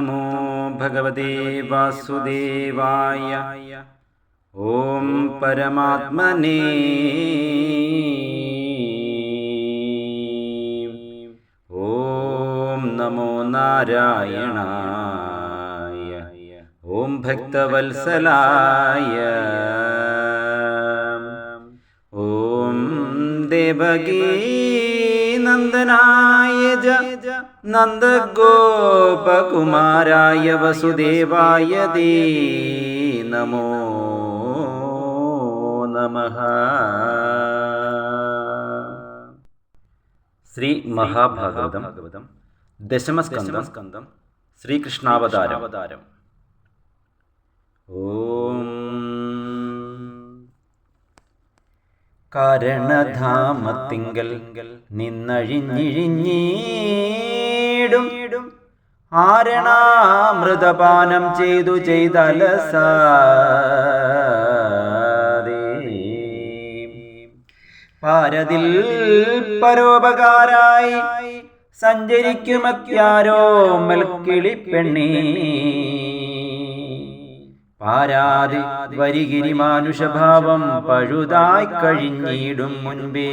നമോ ഭഗവതേ വാസുദേവായ ഓം പരമാത്മനേ ഓം നമോ നാരായണായ ഓം ഭക്തവത്സലായ ഓം ദേവകീ नन्दनाय ज नन्दगोपकुमाराय वसुदेवाय दे नमो नमः। श्रीमहाभागवतं दशमस्कन्दं स्कन्दं दशमस्कन्दं ॐ കാരണധാമത്തിങ്കൽ നിന്നഴിഞ്ഞിഴിഞ്ഞീടും. ആരണാമൃതപാനം ചെയ്തു ചെയ്തലസ പാരതിൽ പരോപകാരായി സഞ്ചരിക്കുമത്യാരോ മൽക്കിളി പെണ്ണേ. പാരാതി വരികിരി മാനുഷഭാവം പഴുതായി കഴിഞ്ഞിടും മുൻപേ.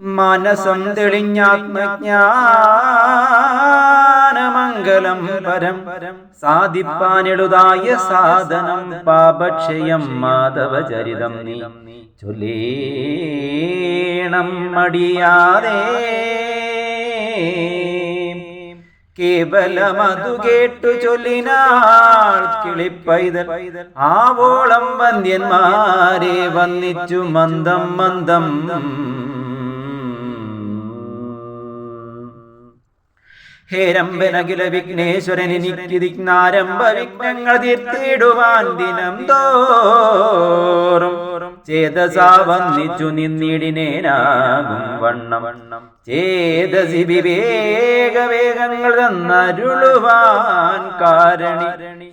മനസം തെളിഞ്ഞാത്മജ്ഞാനമംഗലം പരം സാധിപ്പാനെടുതായ സാധനം പാപക്ഷയം മാധവചരിതം നീ. ചൊല്ലേണം മടിയാതെ. കേവലമതു കേട്ടു ചൊല്ലിനാൾ കിളിപ്പൈതൽ. ആവോളം വന്ധ്യന്മാരെ വന്നിച്ചു മന്ദം മന്ദം. ഹേരംബനകില വിഘ്നേശ്വരൻ എനിക്ക് ദിഗ്നാരംഭ വിഘ്നങ്ങൾ തീർത്തിടുവാൻ ദിനം തോറും. ചേതസാ വന്നിച്ചു നിന്നിടിനേനാകും വണ്ണം. വണ്ണം ചേതസി വിവേക വേഗങ്ങൾ തന്നരുളുവാൻ കാരണി.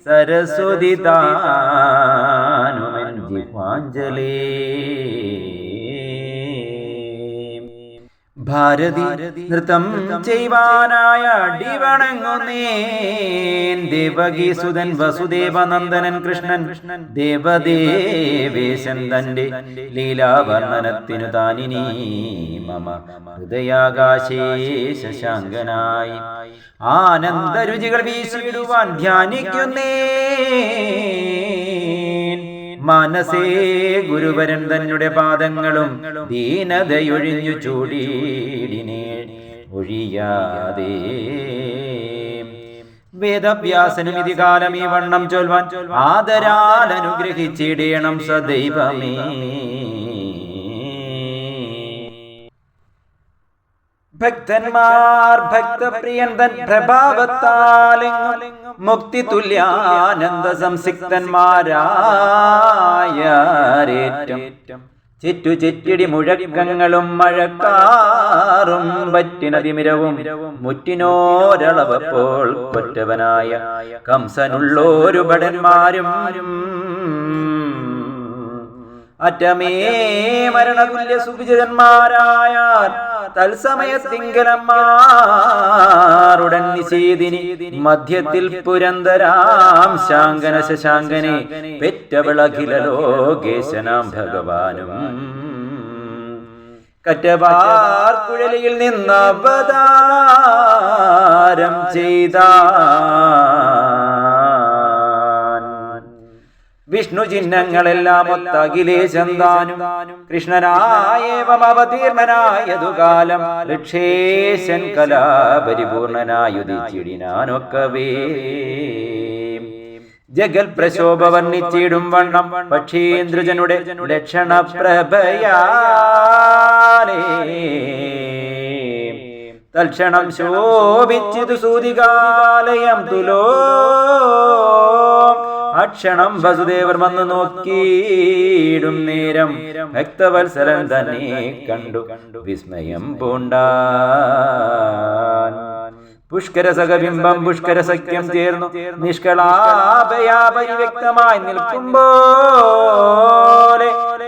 സരസ്വതി താനുമഞ്ജിപാഞ്ജലേ ഭാരതി നൃത്തം ചെയ്യുവാനായ അടിവണങ്ങുന്നേൻ ദേവകി സുതൻ വസുദേവനന്ദനൻ കൃഷ്ണൻ ദേവദേവേശൻ തന്റെ ലീലാവർണനത്തിനു താനിനി മമ ഹൃദയാകാശേ ശശാങ്കനായി ആനന്ദരുചികൾ വീശിടുവാൻ ധ്യാനിക്കുന്നേ മനസേ ഗുരുവരൻ തന്നെ പാദങ്ങളും ദീനതയൊഴിഞ്ഞു ചൂടീടിനെ ഒഴിയാതെ. വേദവ്യാസനും ഇതി കാലം ഈ വണ്ണം ചൊൽവാൻ ആദരാൽ അനുഗ്രഹിച്ചിടേണം സദൈവമേ. ഭക്തന്മാർ ഭക്തപ്രിയൻ തൻ പ്രഭാവത്താലെങ്ങും മുക്തി തുല്യാനന്ദ സംസിക്തന്മാരായേറ്റം. ചുറ്റു ചുറ്റിടി മുഴക്കങ്ങളും മഴക്കാറും പറ്റിനതിമിരവും മുറ്റിനോരളവപ്പോൾ കൊറ്റവനായ കംസനുള്ളോരു ഭടന്മാരും അറ്റമേ മരണതുല്യ സുവിജിതന്മാരായ തത്സമയത്തിങ്കലന്മാരുടൻ നിശീതിനി മധ്യത്തിൽ പുരന്തരാം ശാങ്കന ശശാങ്കനെ പെറ്റവിളകില ലോകേശനാം ഭഗവാനും. കറ്റവാർ കുഴലിയിൽ അവതാരം ചെയ്ത വിഷ്ണു ചിഹ്നങ്ങളെല്ലാം ഒത്തകിലേ താനും കൃഷ്ണനായേവം അവതീർണനായതു കാലം ലക്ഷേശൻ കലാപരിപൂർണനായുദിച്ചിടിനാനൊക്കവേ ജഗൽ പ്രശോഭ വർണിച്ചിടും വണ്ണം പക്ഷീന്ദ്രജനുടെ ലക്ഷണ പ്രഭയാലേ തൽക്ഷണം ശോഭിച്ചിതു സൂതികാലയം തുലോ. അക്ഷണം വസുദേവർ വന്നു നോക്കിയിടും നേരം. ഭക്തവത്സരൻ തന്നെ കണ്ടു വിസ്മയം പൂണ്ടാൻ. പുഷ്കര സഖബിംബം പുഷ്കര സഖ്യം ചേർന്നു. നിഷ്കളാപയാപരി വ്യക്തമായി നിൽക്കുമ്പോലെ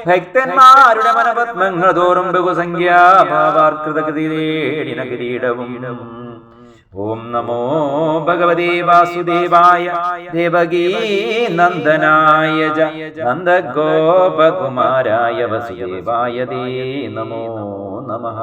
ഭക്തന്മാരുടെ മനപത്മങ്ങൾ തോറും ബഹുസംഖ്യാഭാവാർക്കൃത തേടിന കിരീടവും ഓം നമോ ഭഗവതേ വാസുദേവായ ദേവകീ നന്ദനായ നന്ദഗോപകുമാരായ വസുദേവായ ദേ നമോ നമഃ